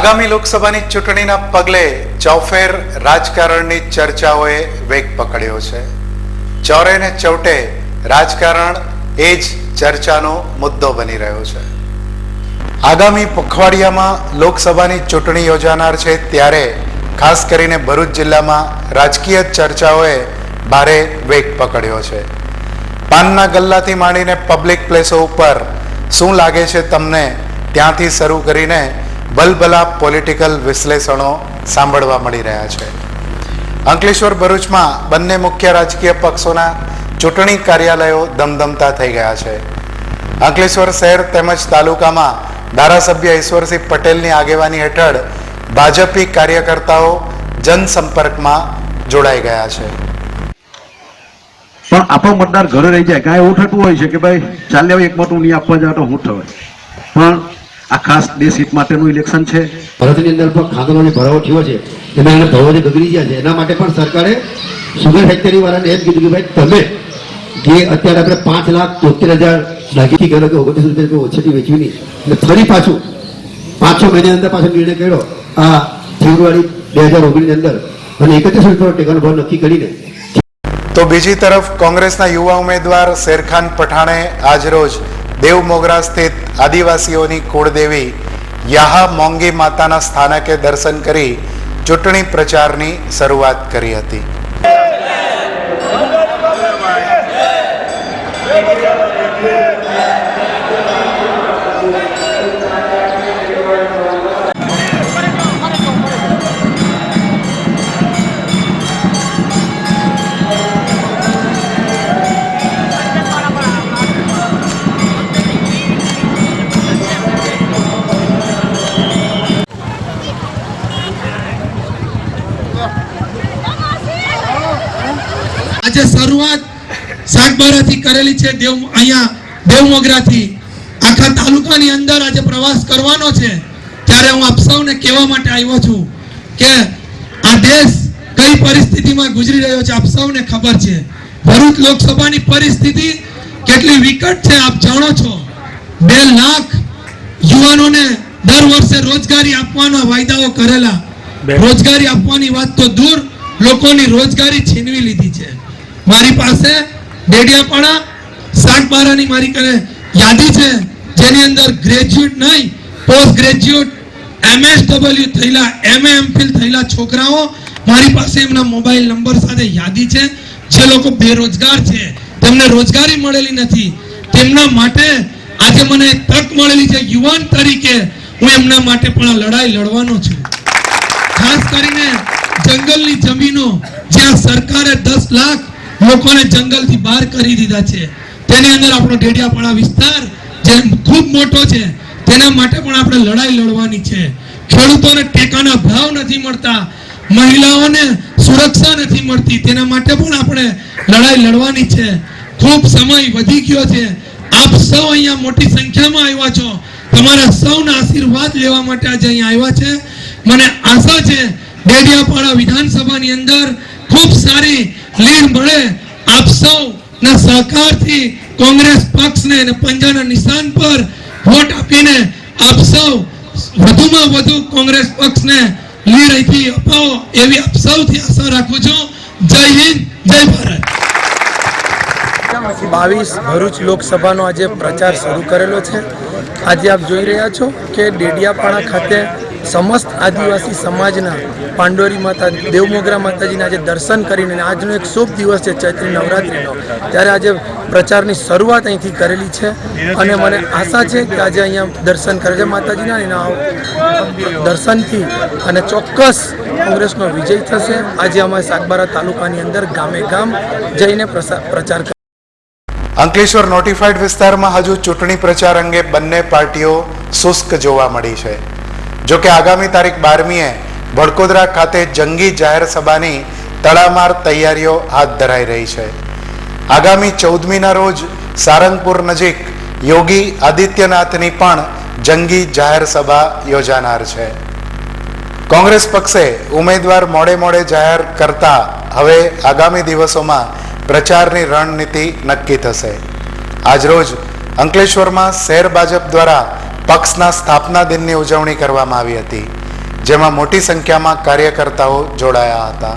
આગામી લોકસભાની ચૂંટણીના પગલે ચોફેર રાજકારણની ચર્ચાઓએ વેગ પકડ્યો છે. ચોરે ને ચૌટે રાજકારણ એ જ ચર્ચાનો મુદ્દો બની રહ્યો છે. આગામી પખવાડિયામાં લોકસભાની ચૂંટણી યોજાનાર છે ત્યારે ખાસ કરીને ભરૂચ જિલ્લામાં રાજકીય ચર્ચાઓએ ભારે વેગ પકડ્યો છે. પાનના ગલ્લાથી માંડીને પબ્લિક પ્લેસો ઉપર શું લાગે છે તમને? ત્યાંથી શરૂ કરીને ભલભલા પોલિટિકલ વિશ્લેષણો સાંભળવા મળી રહ્યા છે. અંકલેશ્વર ભરૂચમાં બંને મુખ્ય રાજકીય પક્ષોના ચૂંટણી કાર્યાલયો ધમધમતા થઈ ગયા છે. અંકલેશ્વર શહેર તેમજ તાલુકામાં ધારાસભ્ય ઈશ્વરસિંહ પટેલની આગેવાની હેઠળ ભાજપી કાર્યકર્તાઓ જનસંપર્કમાં જોડાઈ ગયા છે. પણ આપણો મતદાર ઘરે રહી જાય, કાંઈ એવું થતું હોય છે કે ભાઈ ચાલે એક મત હું નહીં આપવા જાવ તો હું થવાય. પણ આ ખાસ બે સીટ માટેનું ઇલેક્શન છે. ભારતની અંદર પણ ખાંગનો ભરાવો થયો છે. એના એને ભાવો જે ગગડી ગયા છે એના માટે પણ સરકારે સુગર ફેક્ટરી વાળાને એમ કીધું કે ભાઈ તમે જે અત્યારે આપણે પાંચ લાખ તોતેર હજાર લાગીથી કર્યો કે ઓગણીસ રૂપિયા ઓછેથી વેચવી નહીં. એટલે ફરી પાછું પાંચ છ મહિના અંદર પાછો નિર્ણય કર્યો આ ફેબ્રુઆરી બે હજાર ઓગણીસની અંદર. અને એકત્રીસ રૂપિયા ટેકાનો ભાવ નક્કી કરીને તો બીજી તરફ કોંગ્રેસના યુવા ઉમેદવાર શેરખાન પઠાણે આજરોજ દેવ મોગરા સ્થિત આદિવાસીઓની કુળદેવી યાહા મોંગી માતાના સ્થાનકે દર્શન કરી ચૂંટણી પ્રચારની શરૂઆત કરી હતી આજે શરૂઆત સાગબારાથી કરેલી છે. દેવ અહીંયા દેવમોગરાથી આખા તાલુકાની અંદર આજે પ્રવાસ કરવાનો છે. ત્યારે હું આપ સૌને કહેવા માટે આવ્યો છું કે આ દેશ કઈ પરિસ્થિતિમાં ગુજરી રહ્યો છે આપ સૌને ખબર છે. ભરૂચ લોકસભાની પરિસ્થિતિ કેટલી વિકટ છે આપ જાણો છો. બે લાખ યુવાનોને દર વર્ષે રોજગારી આપવાના વાયદાઓ કરેલા. રોજગારી આપવાની વાત તો દૂર. લોકોની રોજગારી છીનવી લીધી. મારી પાસે ડેડિયાપાડા સાગબારાની મારી કરે યાદી છે, જેની અંદર ગ્રેજ્યુએટ નહીં, પોસ્ટ ગ્રેજ્યુએટ એમએસડબલ્યુ થયેલા એમએ એમફિલ થયેલા છોકરાઓ મારી પાસે એમના મોબાઈલ નંબર સાથે યાદી છે. જે લોકો બેરોજગાર છે, તેમને રોજગારી મળેલી નથી. તેમના માટે આજે મને તક મળેલી છે, યુવાન તરીકે હું એમના માટે પણ લડાઈ લડવાનો છું. ખાસ કરીને જંગલની જમીનો જ્યાં સરકારે દસ લાખ લોકોને જંગલથી બહાર કરી દીધા છે. તેની અંદર આપણો ઢેડિયાપાડા વિસ્તાર, જે ખૂબ મોટો છે, તેના માટે પણ આપણે લડાઈ લડવાની છે. ખેડૂતોને ટેકાના ભાવ નથી મળતા, મહિલાઓને સુરક્ષા નથી મળતી, તેના માટે પણ આપણે લડાઈ લડવાની છે. ખૂબ સમય વધી ગયો છે. આપ સૌ અહીંયા મોટી સંખ્યામાં આવ્યા છો. તમારા સૌના આશીર્વાદ લેવા માટે આજે અહીંયા આવ્યા છે. મને આશા છે ડેડિયાપાડા વિધાનસભાની અંદર ખૂબ સારી લીડ મળે આપ સૌ ના સહકારથી કોંગ્રેસ પક્ષને અને પંજાના નિશાન પર વોટ આપીને આપ સૌ વધુમાં વધુ કોંગ્રેસ પક્ષને લીડ અહીંથી અપાવો એવી આપ સૌથી આશા રાખું છું. જય હિન્દ, જય ભારત. બાવીસ ભરૂચ લોકસભાનો આજે પ્રચાર શરૂ કરેલો છે. આજે આપ જોઈ રહ્યા છો કે ડેડિયાપાડા ખાતે સમસ્ત આદિવાસી સમાજના પાંડોરી માતા, દેવમોગરા માતાજીના આજે દર્શન કરીને આજનો એક શુભ દિવસ છે ચૈત્રી નવરાત્રિનો. ત્યારે આજે પ્રચારની શરૂઆત અહીંથી કરેલી છે અને મને આશા છે કે આજે અહીંયા દર્શન કરે છે. માતાજીના એના દર્શનથી અને ચોક્કસ કોંગ્રેસનો વિજય થશે. આજે અમારે સાગબારા તાલુકાની અંદર ગામે ગામ જઈને પ્રચાર અંકલેશ્વર નોટિફાઈડ વિસ્તારમાં હજુ ચૂંટણી પ્રચાર અંગે બંને પાર્ટીઓ શુષ્ક જોવા મળી છે. જો કે આગામી તારીખ બારમીએ વડકોદરા ખાતે જંગી જાહેર સભાની તડામાર તૈયારીઓ હાથ ધરાઈ રહી છે. આગામી ચૌદમીના રોજ સારંગપુર નજીક યોગી આદિત્યનાથની પણ જંગી જાહેર સભા યોજાનાર છે. કોંગ્રેસ પક્ષે ઉમેદવાર મોડે મોડે જાહેર કરતા હવે આગામી દિવસોમાં પ્રચારની રણનીતિ નક્કી થશે. આજરોજ અંકલેશ્વરમાં શહેર ભાજપ દ્વારા પક્ષના સ્થાપના દિનની ઉજવણી કરવામાં આવી હતી જેમાં મોટી સંખ્યામાં કાર્યકર્તાઓ જોડાયા હતા.